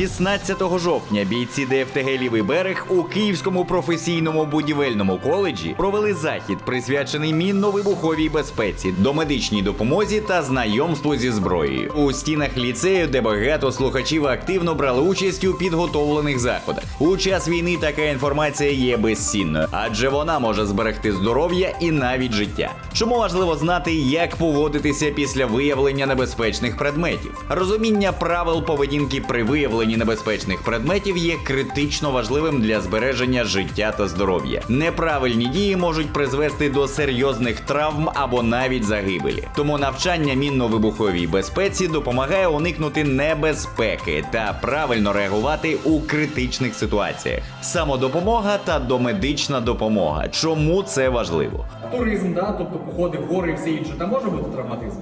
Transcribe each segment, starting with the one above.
16 жовтня бійці ДФТГ Лівий берег у Київському професійному будівельному коледжі провели захід, присвячений мінно-вибуховій безпеці, домедичній допомозі та знайомству зі зброєю. У стінах ліцею, де багато слухачів активно брали участь у підготовлених заходах. У час війни така інформація є безцінною, адже вона може зберегти здоров'я і навіть життя. Чому важливо знати, як поводитися після виявлення небезпечних предметів? Розуміння правил поведінки при виявленні небезпечних предметів є критично важливим для збереження життя та здоров'я. Неправильні дії можуть призвести до серйозних травм або навіть загибелі. Тому навчання мінно-вибуховій безпеці допомагає уникнути небезпеки та правильно реагувати у критичних ситуаціях. Самодопомога та домедична допомога. Чому це важливо? Туризм, да? тобто походи в гори і все інше, там може бути травматизм?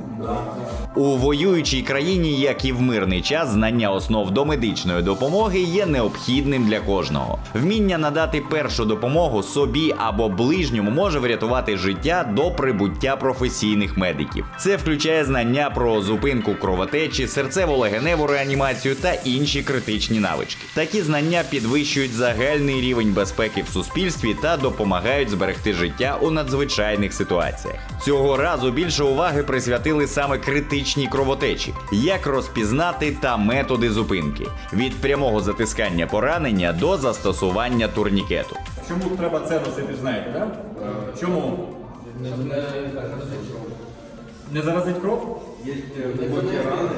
У воюючій країні, як і в мирний час, знання основ домедичної допомоги є необхідним для кожного. Вміння надати першу допомогу собі або ближньому може врятувати життя до прибуття професійних медиків. Це включає знання про зупинку кровотечі, серцево-легеневу реанімацію та інші критичні навички. Такі знання підвищують загальний рівень безпеки в суспільстві та допомагають зберегти життя у надзвичайних ситуаціях. Цього разу більше уваги присвятили саме критичній кровотечі, як розпізнати та методи зупинки від прямого затискання поранення до застосування турнікету. Чому треба це носити, знаєте, да? Чому? Не заразить кров? Есть э, глубокие раны,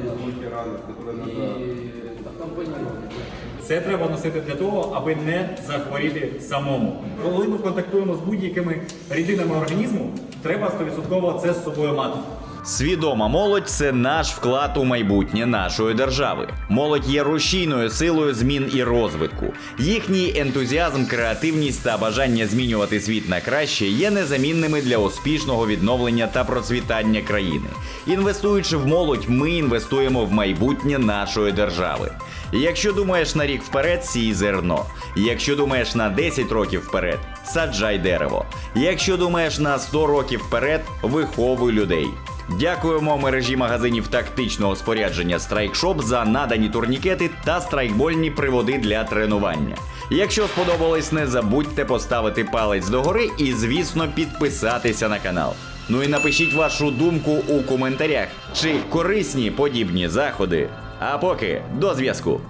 глубокие раны, которые надо... Це треба носити для того, аби не захворіти самому. Коли ми контактуємо з будь-якими рідинами організму, треба 100% це з собою мати. Свідома молодь це наш вклад у майбутнє нашої держави. Молодь є рушійною силою змін і розвитку. Їхній ентузіазм, креативність та бажання змінювати світ на краще є незамінними для успішного відновлення та процвітання країни. Інвестуючи в молодь, ми інвестуємо в майбутнє нашої держави. Якщо думаєш на рік вперед, сій зерно. Якщо думаєш на 10 років вперед, саджай дерево. Якщо думаєш на 100 років вперед, виховуй людей. Дякуємо мережі магазинів тактичного спорядження Страйкшоп за надані турнікети та страйкбольні приводи для тренування. Якщо сподобалось, не забудьте поставити палець догори і, звісно, підписатися на канал. Ну і напишіть вашу думку у коментарях, чи корисні подібні заходи. А поки до зв'язку.